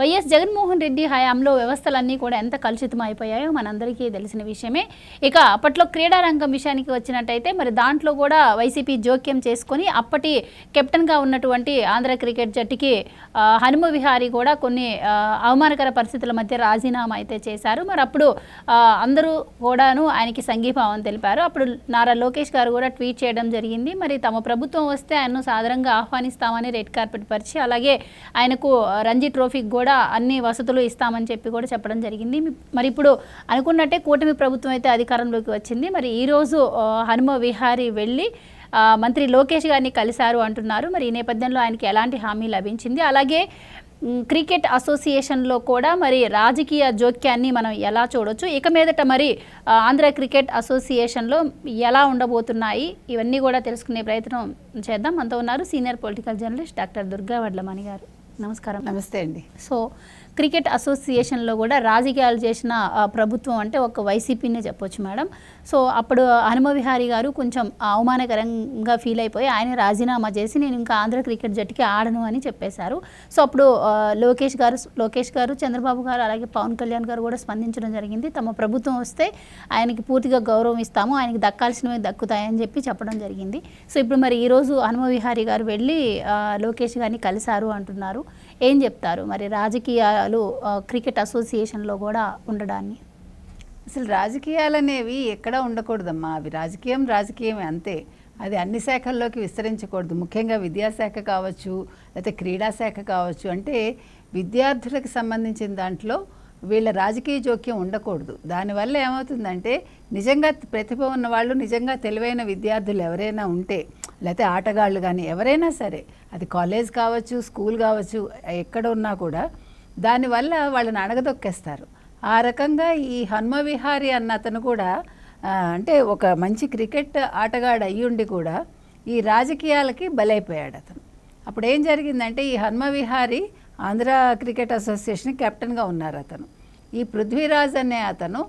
YS Jaganmohan Reddy హయాంలో వ్యవస్థలన్నీ కూడా ఎంత కలుషితం అయిపోయాయో మనందరికీ తెలిసిన విషయమే. ఇక అప్పట్లో క్రీడారంగం విషయానికి వచ్చినట్టయితే మరి దాంట్లో కూడా వైసీపీ జోక్యం చేసుకొని అప్పటి కెప్టెన్గా ఉన్నటువంటి ఆంధ్ర క్రికెట్ జట్టుకి హనుమ విహారీ కూడా కొన్ని అవమానకర పరిస్థితుల మధ్య రాజీనామా అయితే చేశారు. మరి అప్పుడు అందరూ కూడాను ఆయనకి సంఘీభావం తెలిపారు. అప్పుడు నారా లోకేష్ గారు కూడా ట్వీట్ చేయడం జరిగింది. మరి తమ ప్రభుత్వం వస్తే ఆయన్ను సాధారణంగా ఆహ్వానిస్తామని రెడ్ కార్పెట్ పరిచి అలాగే ఆయనకు రంజీ ట్రోఫీకి కూడా అన్ని వసతులు ఇస్తామని చెప్పి కూడా చెప్పడం జరిగింది. మరి ఇప్పుడు అనుకున్నట్టే కూటమి ప్రభుత్వం అయితే అధికారంలోకి వచ్చింది. మరి ఈరోజు హనుమ విహారీ వెళ్ళి మంత్రి లోకేష్ గారిని కలిశారు అంటున్నారు. మరి ఈ నేపథ్యంలో ఆయనకి ఎలాంటి హామీ లభించింది? అలాగే క్రికెట్ అసోసియేషన్లో కూడా మరి రాజకీయ జోక్యాన్ని మనం ఎలా చూడొచ్చు? ఇక మీదట మరి ఆంధ్ర క్రికెట్ అసోసియేషన్లో ఎలా ఉండబోతున్నాయి? ఇవన్నీ కూడా తెలుసుకునే ప్రయత్నం చేద్దాం. మనతో ఉన్నారు senior political journalist doctor Durga Vadlamani garu. నమస్కారం. నమస్తే అండి. సో క్రికెట్ అసోసియేషన్లో కూడా రాజకీయాలు చేసిన ప్రభుత్వం అంటే ఒక వైసీపీనే చెప్పొచ్చు మేడం. సో అప్పుడు హనుమ విహారీ గారు కొంచెం అవమానకరంగా ఫీల్ అయిపోయి ఆయన రాజీనామా చేసి నేను ఇంకా ఆంధ్ర క్రికెట్ జట్టుకి ఆడను అని చెప్పేశారు. సో అప్పుడు లోకేష్ గారు లోకేష్ గారు చంద్రబాబు గారు అలాగే పవన్ కళ్యాణ్ గారు కూడా స్పందించడం జరిగింది. తమ ప్రభుత్వం వస్తే ఆయనకి పూర్తిగా గౌరవం ఇస్తాము ఆయనకి దక్కాల్సినవి దక్కుతాయని చెప్పి చెప్పడం జరిగింది. సో ఇప్పుడు మరి ఈరోజు హనుమ విహారీ గారు వెళ్ళి లోకేష్ గారిని కలిశారు అంటున్నారు. ఏం చెప్తారు? మరి రాజకీయాలు క్రికెట్ అసోసియేషన్లో కూడా ఉండడాన్ని. అసలు రాజకీయాలు అనేవి ఎక్కడా ఉండకూడదమ్మా. అవి రాజకీయం రాజకీయమే అంతే. అది అన్ని శాఖల్లోకి విస్తరించకూడదు. ముఖ్యంగా విద్యాశాఖ కావచ్చు లేకపోతే క్రీడా శాఖ కావచ్చు. అంటే విద్యార్థులకు సంబంధించిన దాంట్లో వీళ్ళ రాజకీయ జోక్యం ఉండకూడదు. దానివల్ల ఏమవుతుందంటే నిజంగా ప్రతిభ ఉన్న వాళ్ళు నిజంగా తెలివైన విద్యార్థులు ఎవరైనా ఉంటే లేకపోతే ఆటగాళ్ళు కానీ ఎవరైనా సరే అది కాలేజ్ కావచ్చు స్కూల్ కావచ్చు ఎక్కడ ఉన్నా కూడా దానివల్ల వాళ్ళని అడగదొక్కేస్తారు ఆ రకంగా ఈ హనుమ విహారీ అన్న అతను కూడా అంటే ఒక మంచి క్రికెట్ ఆటగాడు అయ్యుండి కూడా ఈ రాజకీయాలకి బలైపోయాడు అతను. అప్పుడు ఏం జరిగిందంటే ఈ హనుమ విహారీ ఆంధ్ర క్రికెట్ అసోసియేషన్ కెప్టెన్గా ఉన్నారు అతను. ఈ పృథ్వీరాజ్ అనే అతను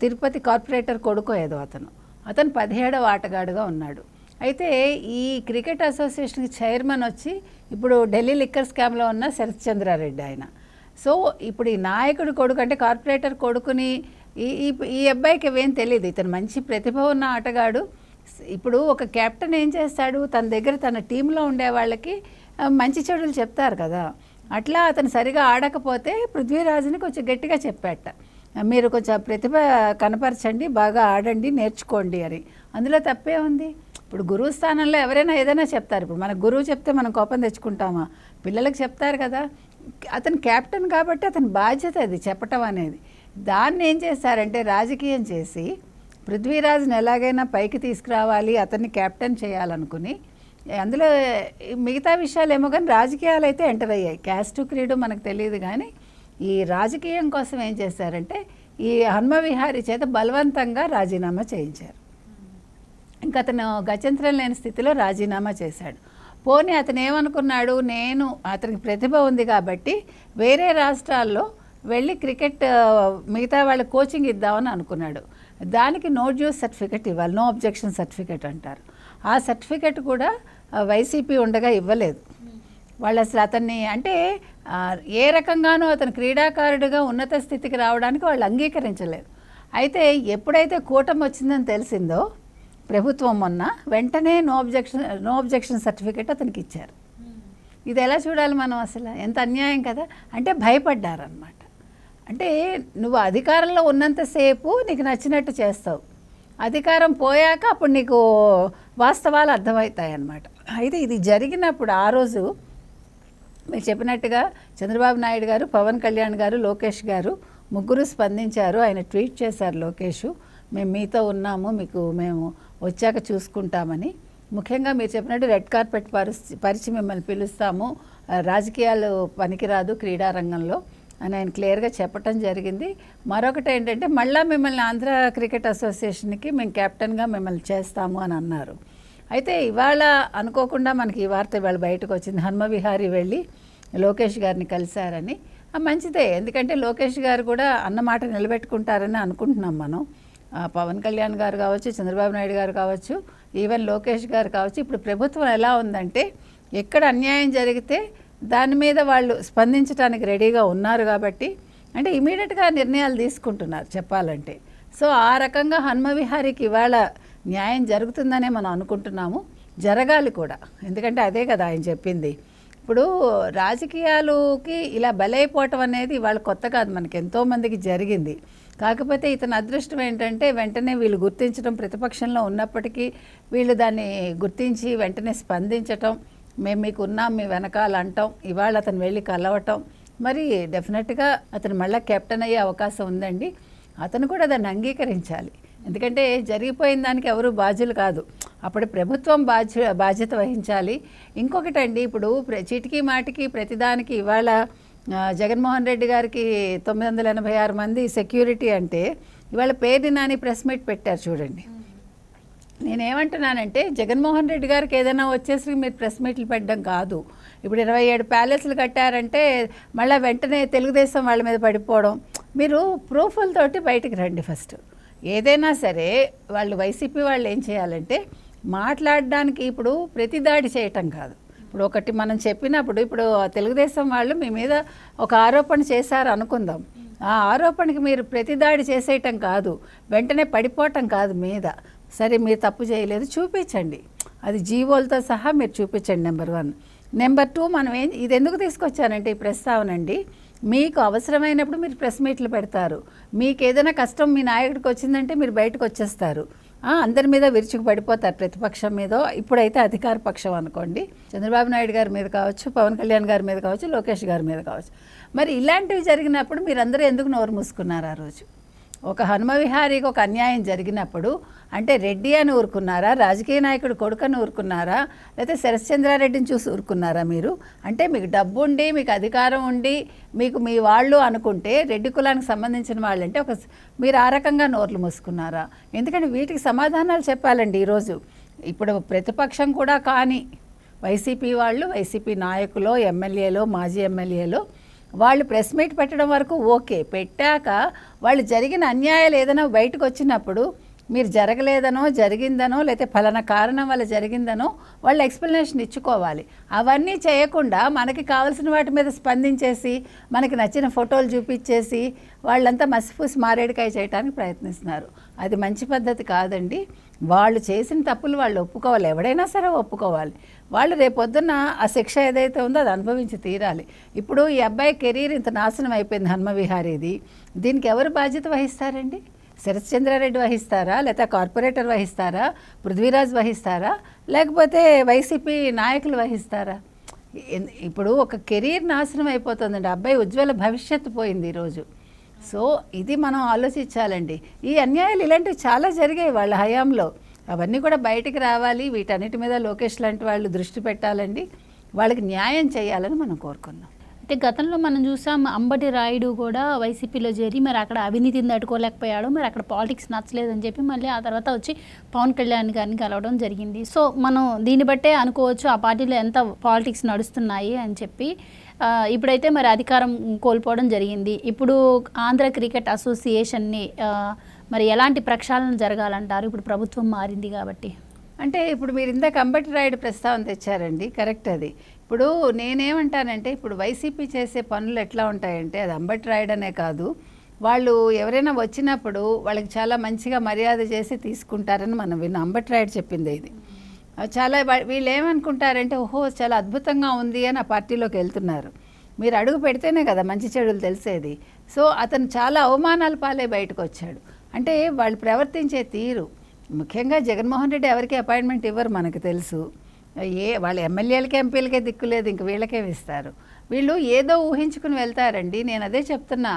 తిరుపతి కార్పొరేటర్ కొడుకు ఏదో అతను. అతను పదిహేడవ ఆటగాడుగా ఉన్నాడు. అయితే ఈ క్రికెట్ అసోసియేషన్కి చైర్మన్ వచ్చి ఇప్పుడు ఢిల్లీ లిక్కర్ స్కామ్లో ఉన్న శరత్ చంద్రారెడ్డి ఆయన. సో ఇప్పుడు ఈ నాయకుడు కొడుకు అంటే కార్పొరేటర్ కొడుకుని ఈ ఈ అబ్బాయికి ఏం తెలియదు ఇతను మంచి ప్రతిభ ఉన్న ఆటగాడు. ఇప్పుడు ఒక కెప్టెన్ ఏం చేస్తాడు? తన దగ్గర తన టీంలో ఉండే వాళ్ళకి మంచి చెడులు చెప్తారు కదా. అట్లా అతను సరిగా ఆడకపోతే పృథ్వీరాజుని కొంచెం గట్టిగా చెప్పాట. మీరు కొంచెం ప్రతిభ కనపరచండి బాగా ఆడండి నేర్చుకోండి అని. అందులో తప్పే ఉంది. ఇప్పుడు గురువు స్థానంలో ఎవరైనా ఏదైనా చెప్తారు. ఇప్పుడు మన గురువు చెప్తే మనం కోపం తెచ్చుకుంటామా? పిల్లలకు చెప్తారు కదా. అతను కెప్టెన్ కాబట్టి అతని బాధ్యత అది చెప్పటం అనేది. దాన్ని ఏం చేస్తారంటే రాజకీయం చేసి పృథ్వీరాజ్ని ఎలాగైనా పైకి తీసుకురావాలి అతన్ని కెప్టెన్ చేయాలనుకుని అందులో మిగతా విషయాలు ఏమో కానీ రాజకీయాలు అయితే ఎంటర్ అయ్యాయి. క్యాస్ట్ క్రీడు మనకు తెలియదు కానీ ఈ రాజకీయం కోసం ఏం చేశారంటే ఈ హనుమవిహారి చేత బలవంతంగా రాజీనామా చేయించారు. ఇంకా అతను గత్యంతరం లేని స్థితిలో రాజీనామా చేశాడు. పోనీ అతను ఏమనుకున్నాడు నేను అతనికి ప్రతిభ ఉంది కాబట్టి వేరే రాష్ట్రాల్లో వెళ్ళి క్రికెట్ మిగతా వాళ్ళ కోచింగ్ ఇద్దామని అనుకున్నాడు. దానికి నో డ్యూస్ సర్టిఫికెట్ ఇవ్వాలి నో అబ్జెక్షన్ సర్టిఫికెట్ అంటారు. ఆ సర్టిఫికెట్ కూడా వైసీపీ ఉండగా ఇవ్వలేదు. వాళ్ళు అసలు అతన్ని అంటే ఏ రకంగానూ అతను క్రీడాకారుడిగా ఉన్నత స్థితికి రావడానికి వాళ్ళు అంగీకరించలేదు. అయితే ఎప్పుడైతే కూటమి వచ్చిందని తెలిసిందో ప్రభుత్వం మొన్న వెంటనే no objection no objection certificate అతనికి ఇచ్చారు. ఇది ఎలా చూడాలి మనం అసలు? ఎంత అన్యాయం కదా? అంటే భయపడ్డారనమాట అంటే నువ్వు అధికారంలో ఉన్నంతసేపు నీకు నచ్చినట్టు చేస్తావు. అధికారం పోయాక అప్పుడు నీకు వాస్తవాలు అర్థమవుతాయి అన్నమాట అయితే ఇది జరిగినప్పుడు ఆ రోజు మీరు చెప్పినట్టుగా చంద్రబాబు నాయుడు గారు పవన్ కళ్యాణ్ గారు లోకేష్ గారు ముగ్గురు స్పందించారు. ఆయన ట్వీట్ చేశారు లోకేష్. మేము మీతో ఉన్నాము మీకు మేము వచ్చాక చూసుకుంటామని. ముఖ్యంగా మీరు చెప్పినట్టు రెడ్ కార్పెట్ పరిచి పరిచి మిమ్మల్ని పిలుస్తాము. రాజకీయాలు పనికిరాదు క్రీడారంగంలో అని ఆయన క్లియర్గా చెప్పటం జరిగింది. మరొకటి ఏంటంటే మళ్ళీ మిమ్మల్ని ఆంధ్ర క్రికెట్ అసోసియేషన్కి మేము కెప్టెన్గా మిమ్మల్ని చేస్తాము అని అన్నారు. అయితే ఇవాళ అనుకోకుండా మనకి ఈ వార్త ఇవాళ బయటకు వచ్చింది. హనుమవిహారి వెళ్ళి లోకేష్ గారిని కలిశారని. మంచిదే. ఎందుకంటే లోకేష్ గారు కూడా అన్నమాట నిలబెట్టుకుంటారని అనుకుంటున్నాం మనం. పవన్ కళ్యాణ్ గారు కావచ్చు చంద్రబాబు నాయుడు గారు కావచ్చు ఈవెన్ లోకేష్ గారు కావచ్చు. ఇప్పుడు ప్రభుత్వం ఎలా ఉందంటే ఎక్కడ అన్యాయం జరిగితే దాని మీద వాళ్ళు స్పందించడానికి రెడీగా ఉన్నారు కాబట్టి అంటే ఇమీడియట్గా నిర్ణయాలు తీసుకుంటున్నారు చెప్పాలంటే. సో ఆ రకంగా హనుమవిహారికి ఇవాళ న్యాయం జరుగుతుందనే మనం అనుకుంటున్నాము. జరగాలి కూడా. ఎందుకంటే అదే కదా ఆయన చెప్పింది. ఇప్పుడు రాజకీయాలకి ఇలా బలైపోవటం అనేది వాళ్ళు కొత్త కాదు. మనకి ఎంతోమందికి జరిగింది. కాకపోతే ఇతని అదృష్టం ఏంటంటే వెంటనే వీళ్ళు గుర్తించడం ప్రతిపక్షంలో ఉన్నప్పటికీ వీళ్ళు దాన్ని గుర్తించి వెంటనే స్పందించటం మేము మీకు ఉన్నాం మీ వెనకాల అంటాం ఇవాళ అతను వెళ్ళి కలవటం. మరి డెఫినెట్గా అతను మళ్ళీ కెప్టెన్ అయ్యే అవకాశం ఉందండి. అతను కూడా దాన్ని అంగీకరించాలి. ఎందుకంటే జరిగిపోయిన దానికి ఎవరు బాధ్యులు కాదు. అప్పుడు ప్రభుత్వం బాధ్య బాధ్యత వహించాలి. ఇంకొకటండి ఇప్పుడు ప్ర- చీటికి మాటికి ప్రతిదానికి ఇవాళ జగన్మోహన్ రెడ్డి గారికి తొమ్మిది వందల ఎనభై ఆరు మంది సెక్యూరిటీ అంటే ఇవాళ పేరు నాని ప్రెస్ మీట్ పెట్టారు చూడండి. నేనేమంటున్నానంటే జగన్మోహన్ రెడ్డి గారికి ఏదైనా వచ్చేసి మీరు ప్రెస్ మీట్లు పెట్టడం కాదు. ఇప్పుడు ఇరవై ఏడు ప్యాలెస్లు కట్టారంటే మళ్ళీ వెంటనే తెలుగుదేశం వాళ్ళ మీద పడిపోవడం. మీరు ప్రూఫ్లతోటి బయటికి రండి ఫస్ట్. ఏదైనా సరే వాళ్ళు వైసీపీ వాళ్ళు ఏం చేయాలంటే మాట్లాడడానికి ఇప్పుడు ప్రతి దాడి చేయటం కాదు. ఇప్పుడు ఒకటి మనం చెప్పినప్పుడు ఇప్పుడు తెలుగుదేశం వాళ్ళు మీ మీద ఒక ఆరోపణ చేశారు అనుకుందాం. ఆ ఆరోపణకి మీరు ప్రతిదాడి చేసేయటం కాదు వెంటనే పడిపోవటం కాదు మీద. సరే మీరు తప్పు చేయలేదు చూపించండి. అది జీవోలతో సహా మీరు చూపించండి నెంబర్ వన్. నెంబర్ టూ మనం ఏం ఇది ఎందుకు తీసుకొచ్చానంటే ఈ ప్రస్తావన అండి. మీకు అవసరమైనప్పుడు మీరు ప్రెస్ మీట్లు పెడతారు. మీకు ఏదైనా కష్టం మీ నాయకుడికి వచ్చిందంటే మీరు బయటకు వచ్చేస్తారు. అందరి మీద విరుచుకు పడిపోతారు ప్రతిపక్షం మీద. ఇప్పుడైతే అధికార పక్షం అనుకోండి. చంద్రబాబు నాయుడు గారి మీద కావచ్చు పవన్ కళ్యాణ్ గారి మీద కావచ్చు లోకేష్ గారి మీద కావచ్చు. మరి ఇలాంటివి జరిగినప్పుడు మీరందరూ ఎందుకు నోరు మూసుకున్నారు ఆ రోజు? ఒక హనుమ విహారీకి ఒక అన్యాయం జరిగినప్పుడు అంటే రెడ్డి అని ఊరుకున్నారా రాజకీయ నాయకుడు కొడుకని ఊరుకున్నారా లేకపోతే శరశ్చంద్రారెడ్డిని చూసి ఊరుకున్నారా మీరు? అంటే మీకు డబ్బు ఉండి మీకు అధికారం ఉండి మీకు మీ వాళ్ళు అనుకుంటే రెడ్డి కులానికి సంబంధించిన వాళ్ళు అంటే ఒక మీరు ఆ రకంగా నోర్లు మూసుకున్నారా? ఎందుకంటే వీటికి సమాధానాలు చెప్పాలండి ఈరోజు. ఇప్పుడు ప్రతిపక్షం కూడా కానీ వైసీపీ వాళ్ళు వైసీపీ నాయకులు ఎమ్మెల్యేలో మాజీ ఎమ్మెల్యేలో వాళ్ళు ప్రెస్ మీట్ పెట్టడం వరకు ఓకే. పెట్టాక వాళ్ళు జరిగిన అన్యాయాలు ఏదైనా బయటకు వచ్చినప్పుడు మీరు జరగలేదనో జరిగిందనో లేకపోతే ఫలానా కారణం వల్ల జరిగిందనో వాళ్ళు ఎక్స్ప్లెనేషన్ ఇచ్చుకోవాలి. అవన్నీ చేయకుండా మనకి కావాల్సిన వాటి మీద స్పందించేసి మనకి నచ్చిన ఫోటోలు చూపించేసి వాళ్ళంతా మసిపూసి మారేడుకాయ చేయడానికి ప్రయత్నిస్తున్నారు. అది మంచి పద్ధతి కాదండి. వాళ్ళు చేసిన తప్పులు వాళ్ళు ఒప్పుకోవాలి. ఎవడైనా సరే ఒప్పుకోవాలి. వాళ్ళు రేపొద్దున ఆ శిక్ష ఏదైతే ఉందో అది అనుభవించి తీరాలి. ఇప్పుడు ఈ అబ్బాయి కెరీర్ ఇంత నాశనం అయిపోయింది హనుమవిహారీది దీనికి ఎవరు బాధ్యత వహిస్తారండి? శరత్చంద్రారెడ్డి వహిస్తారా? లేకపోతే కార్పొరేటర్ వహిస్తారా? పృథ్వీరాజ్ వహిస్తారా? లేకపోతే వైసీపీ నాయకులు వహిస్తారా? ఇప్పుడు ఒక కెరీర్ నాశనం అయిపోతుందండి. అబ్బాయి ఉజ్వల భవిష్యత్తు పోయింది ఈరోజు. సో ఇది మనం ఆలోచించాలండి. ఈ అన్యాయాలు ఇలాంటివి చాలా జరిగాయి వాళ్ళ హయాంలో. అవన్నీ కూడా బయటికి రావాలి వీటన్నిటి మీద లోకేష్ లాంటి వాళ్ళు దృష్టి పెట్టాలండి. వాళ్ళకి న్యాయం చేయాలని మనం కోరుకున్నాం. అయితే గతంలో మనం చూసాం అంబటి రాయుడు కూడా వైసీపీలో చేరి మరి అక్కడ అవినీతిని తట్టుకోలేకపోయాడు. మరి అక్కడ పాలిటిక్స్ నచ్చలేదని చెప్పి మళ్ళీ ఆ తర్వాత వచ్చి పవన్ కళ్యాణ్ గారిని కలవడం జరిగింది. సో మనం దీన్ని బట్టే అనుకోవచ్చు ఆ పార్టీలో ఎంత పాలిటిక్స్ నడుస్తున్నాయి అని చెప్పి. ఇప్పుడైతే మరి అధికారం కోల్పోవడం జరిగింది. ఇప్పుడు ఆంధ్ర క్రికెట్ అసోసియేషన్ని మరి ఎలాంటి ప్రక్షాళన జరగాలంటారు? ఇప్పుడు ప్రభుత్వం మారింది కాబట్టి. అంటే ఇప్పుడు మీరు ఇందాక అంబటి రాయుడు ప్రస్తావన తెచ్చారండి. కరెక్ట్ అది. ఇప్పుడు నేనేమంటానంటే ఇప్పుడు వైసీపీ చేసే పనులు ఎట్లా ఉంటాయంటే అది అంబటి రాయుడు అనే కాదు. వాళ్ళు ఎవరైనా వచ్చినప్పుడు వాళ్ళకి చాలా మంచిగా మర్యాద చేసి తీసుకుంటారని మనం విన్నాం. అంబటి రాయుడు చెప్పింది ఇది. చాలా వీళ్ళు ఏమనుకుంటారంటే ఓహో చాలా అద్భుతంగా ఉంది అని ఆ పార్టీలోకి వెళ్తున్నారు. మీరు అడుగు పెడితేనే కదా మంచి చెడులు తెలిసేది. సో అతను చాలా అవమానాల పాలే బయటకు వచ్చాడు. అంటే వాళ్ళు ప్రవర్తించే తీరు. ముఖ్యంగా జగన్మోహన్ రెడ్డి ఎవరికి అపాయింట్మెంట్ ఇవ్వరు మనకు తెలుసు. ఏ వాళ్ళ ఎమ్మెల్యేలకి ఎంపీలకే దిక్కులేదు ఇంక వీళ్ళకే ఇస్తారు వీళ్ళు ఏదో ఊహించుకుని వెళ్తారండి. నేను అదే చెప్తున్నా.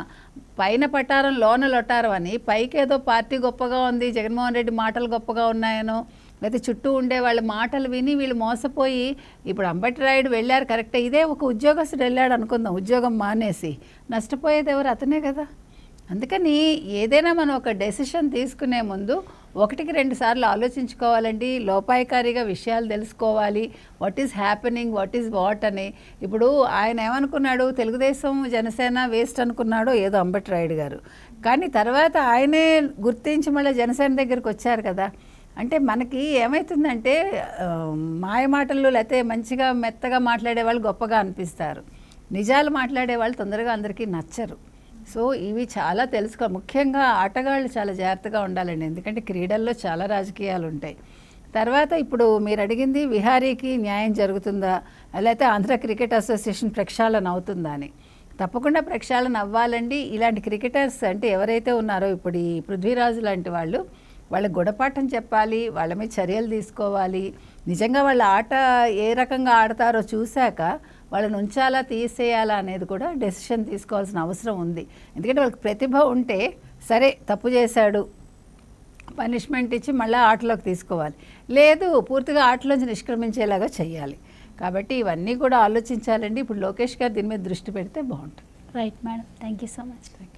పైన పట్టారం లోన లొట్టారం అని. పైకి ఏదో పార్టీ గొప్పగా ఉంది జగన్మోహన్ రెడ్డి మాటలు గొప్పగా ఉన్నాయనో లేకపోతే చుట్టూ ఉండే వాళ్ళ మాటలు విని వీళ్ళు మోసపోయి ఇప్పుడు అంబటి రాయుడు వెళ్ళారు కరెక్టే. ఇదే ఒక ఉద్యోగస్తుడు వెళ్ళాడు అనుకుందాం ఉద్యోగం మానేసి. నష్టపోయేది ఎవరు? అతనే కదా. అందుకని ఏదైనా మనం ఒక డెసిషన్ తీసుకునే ముందు ఒకటికి రెండు సార్లు ఆలోచించుకోవాలండి. లోపాయకారిగా విషయాలు తెలుసుకోవాలి. What is happening what is what అని. ఇప్పుడు ఆయన ఏమనుకున్నాడు? తెలుగుదేశం జనసేన వేస్ట్ అనుకున్నాడో ఏదో అంబటి రాయుడు గారు. కానీ తర్వాత ఆయనే గుర్తించి మళ్ళీ జనసేన దగ్గరికి వచ్చారు కదా. అంటే మనకి ఏమవుతుందంటే మాయ మాటలు లేకపోతే మంచిగా మెత్తగా మాట్లాడే వాళ్ళు గొప్పగా అనిపిస్తారు. నిజాలు మాట్లాడే వాళ్ళు తొందరగా అందరికీ నచ్చరు. సో ఇవి చాలా తెలుసుకో ముఖ్యంగా ఆటగాళ్ళు చాలా జాగ్రత్తగా ఉండాలండి. ఎందుకంటే క్రీడల్లో చాలా రాజకీయాలు ఉంటాయి. తర్వాత ఇప్పుడు మీరు అడిగింది విహారీకి న్యాయం జరుగుతుందా? లేకపోతే ఆంధ్ర క్రికెట్ అసోసియేషన్ ప్రక్షాళన అవుతుందా అని. తప్పకుండా ప్రక్షాళన అవ్వాలండి. ఇలాంటి క్రికెటర్స్ అంటే ఎవరైతే ఉన్నారో ఇప్పుడు ఈ పృథ్వీరాజు లాంటి వాళ్ళు వాళ్ళ గుణపాఠం చెప్పాలి వాళ్ళ మీద చర్యలు తీసుకోవాలి. నిజంగా వాళ్ళ ఆట ఏ రకంగా ఆడతారో చూశాక వాళ్ళని ఉంచాలా తీసేయాలా అనేది కూడా డెసిషన్ తీసుకోవాల్సిన అవసరం ఉంది. ఎందుకంటే వాళ్ళకి ప్రతిభ ఉంటే సరే తప్పు చేశాడు పనిష్మెంట్ ఇచ్చి మళ్ళీ ఆటలోకి తీసుకోవాలి. లేదు పూర్తిగా ఆటలోంచి నిష్క్రమించేలాగా చేయాలి కాబట్టి ఇవన్నీ కూడా ఆలోచించాలండి. ఇప్పుడు లోకేష్ గారు దీని మీద దృష్టి పెడితే బాగుంటుంది. Right madam thank you so much thank